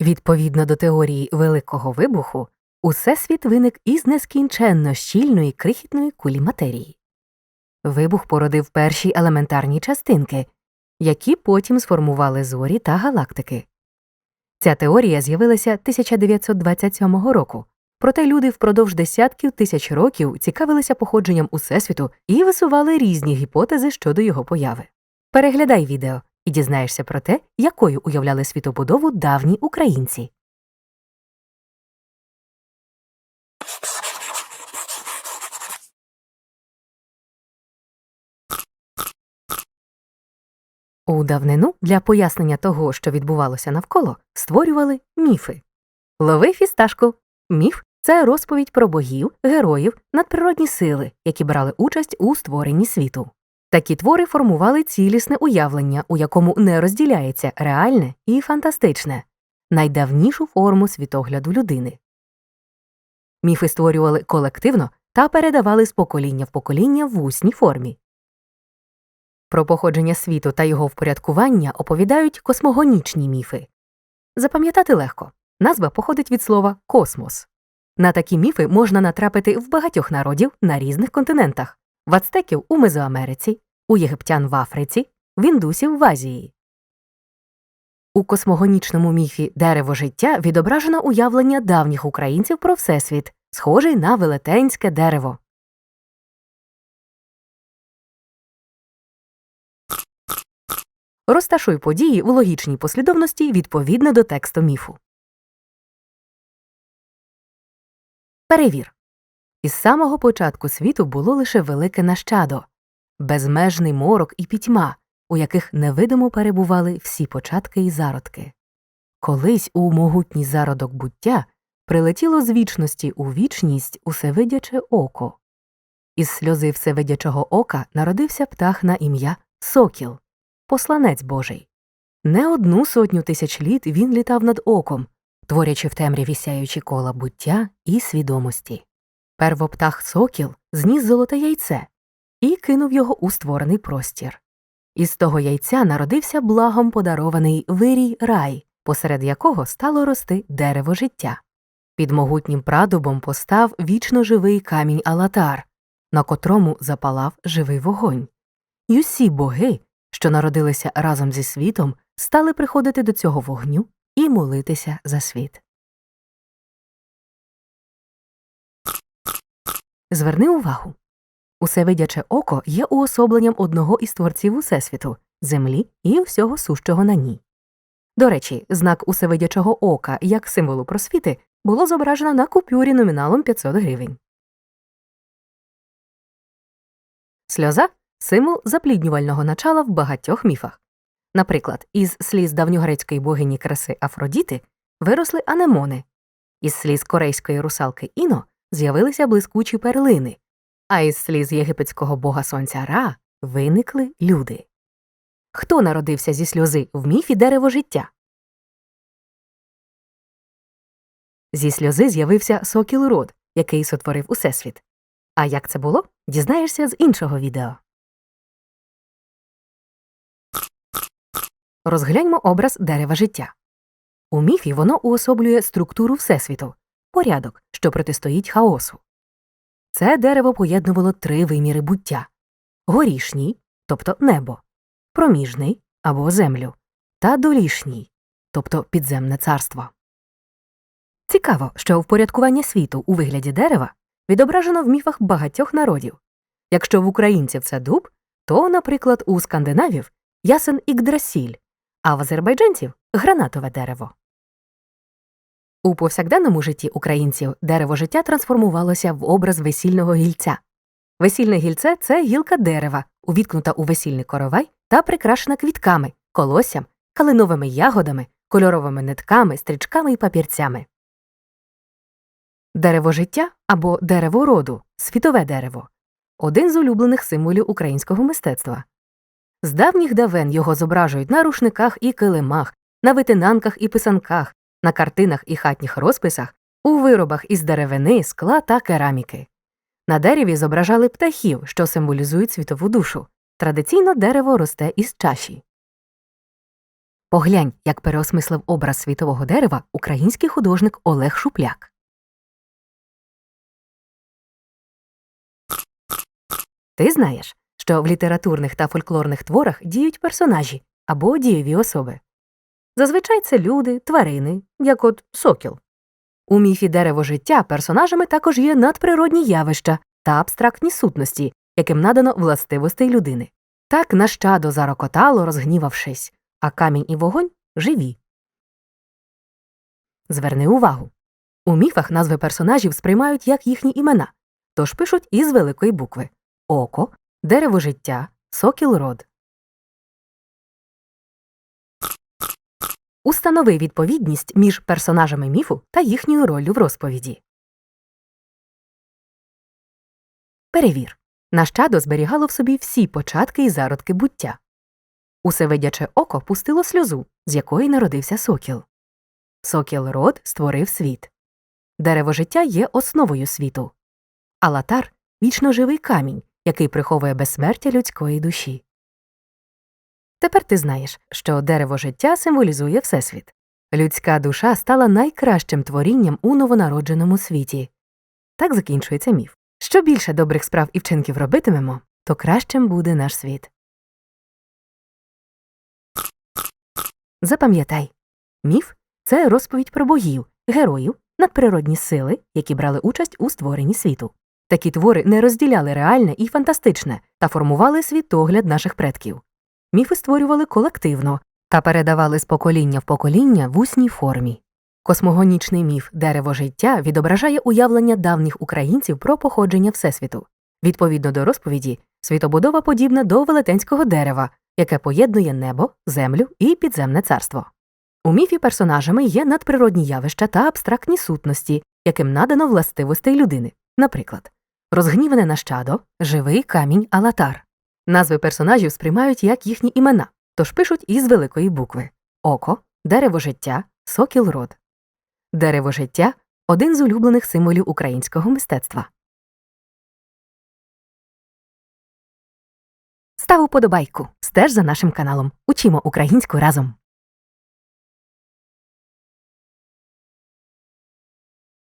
Відповідно до теорії Великого вибуху, Усесвіт виник із нескінченно щільної крихітної кулі матерії. Вибух породив перші елементарні частинки, які потім сформували зорі та галактики. Ця теорія з'явилася 1927 року, проте люди впродовж десятків тисяч років цікавилися походженням Усесвіту і висували різні гіпотези щодо його появи. Переглядай відео і дізнаєшся про те, якою уявляли світобудову давні українці. У давнину для пояснення того, що відбувалося навколо, створювали міфи. Лови фісташку. Міф це розповідь про богів, героїв, надприродні сили, які брали участь у створенні світу. Такі твори формували цілісне уявлення, у якому не розділяється реальне і фантастичне, найдавнішу форму світогляду людини. Міфи створювали колективно та передавали з покоління в покоління в усній формі. Про походження світу та його впорядкування оповідають космогонічні міфи. Запам'ятати легко назва походить від слова космос. На такі міфи можна натрапити в багатьох народів на різних континентах в ацтеків у Мезоамериці, у єгиптян в Африці, в індусів в Азії. У космогонічному міфі дерево життя відображено уявлення давніх українців про всесвіт, схожий на велетенське дерево. Розташуй події в логічній послідовності відповідно до тексту міфу. Перевір. Із самого початку світу було лише велике нащадо, безмежний морок і пітьма, у яких невидимо перебували всі початки і зародки. Колись у могутній зародок буття прилетіло з вічності у вічність усевидяче око. Із сльози всевидячого ока народився птах на ім'я Сокіл, посланець Божий. Не одну сотню тисяч літ він літав над оком, творячи в темряві сяючі кола буття і свідомості. Первоптах сокіл зніс золоте яйце і кинув його у створений простір. Із того яйця народився благом подарований вирій рай, посеред якого стало рости дерево життя. Під могутнім прадубом постав вічно живий камінь Алатар, на котрому запалав живий вогонь. І усі боги, що народилися разом зі світом, стали приходити до цього вогню і молитися за світ. Зверни увагу. Усевидяче око є уособленням одного із творців Усесвіту землі і всього сущого на ній. До речі, знак усевидячого ока як символу просвіти було зображено на купюрі номіналом 500 гривень. Сльоза символ запліднювального начала в багатьох міфах. Наприклад, із сліз давньогрецької богині краси Афродіти виросли анемони, із сліз корейської русалки Іно з'явилися блискучі перлини, а із сліз єгипетського бога сонця Ра виникли люди. Хто народився зі сльози в міфі дерево життя? Зі сльози з'явився сокіл род, який сотворив усесвіт. А як це було, дізнаєшся з іншого відео. Розгляньмо образ дерева життя. У міфі воно уособлює структуру Всесвіту, порядок, що протистоїть хаосу. Це дерево поєднувало три виміри буття горішній, тобто небо, проміжний або землю, та долішній, тобто підземне царство. Цікаво, що впорядкування світу у вигляді дерева відображено в міфах багатьох народів. Якщо в українців це дуб, то, наприклад, у скандинавів ясен ікдрасіль, а в азербайджанців гранатове дерево. У повсякденному житті українців дерево життя трансформувалося в образ весільного гільця. Весільне гільце це гілка дерева, увіткнута у весільний коровай та прикрашена квітками, колоссям, калиновими ягодами, кольоровими нитками, стрічками і папірцями. Дерево життя або дерево роду світове дерево один з улюблених символів українського мистецтва. З давніх давен його зображують на рушниках і килимах, на витинанках і писанках, на картинах і хатніх розписах, у виробах із деревини, скла та кераміки. На дереві зображали птахів, що символізують світову душу. Традиційно дерево росте із чаші. Поглянь, як переосмислив образ світового дерева український художник Олег Шупляк. Ти знаєш, що в літературних та фольклорних творах діють персонажі або дієві особи. Зазвичай це люди, тварини, як от сокіл. У міфі дерево життя персонажами також є надприродні явища та абстрактні сутності, яким надано властивостей людини. Так нащадо зарокотало, розгнівавшись, а камінь і вогонь живі. Зверни увагу. У міфах назви персонажів сприймають як їхні імена, тож пишуть із великої букви око, дерево життя, сокіл род. Установи відповідність між персонажами міфу та їхньою роллю в розповіді. Перевір. Нащадо зберігало в собі всі початки і зародки буття. Усевидяче око пустило сльозу, з якої народився сокіл. Сокіл род створив світ. Дерево життя є основою світу. Алатар вічно живий камінь, який приховує безсмертя людської душі. Тепер ти знаєш, що дерево життя символізує Всесвіт. Людська душа стала найкращим творінням у новонародженому світі. Так закінчується міф. Що більше добрих справ і вчинків робитимемо, то кращим буде наш світ. Запам'ятай міф це розповідь про богів, героїв, надприродні сили, які брали участь у створенні світу. Такі твори не розділяли реальне і фантастичне та формували світогляд наших предків. Міфи створювали колективно та передавали з покоління в покоління в усній формі. Космогонічний міф Дерево життя відображає уявлення давніх українців про походження Всесвіту. Відповідно до розповіді, світобудова подібна до велетенського дерева, яке поєднує небо, землю і підземне царство. У міфі персонажами є надприродні явища та абстрактні сутності, яким надано властивостей людини, наприклад, розгніване нащадо, живий камінь Алатар. Назви персонажів сприймають як їхні імена, тож пишуть із великої букви Око, дерево життя, сокіл род. Дерево життя один з улюблених символів українського мистецтва. Став уподобайку. Стеж за нашим каналом. Учімо українську разом.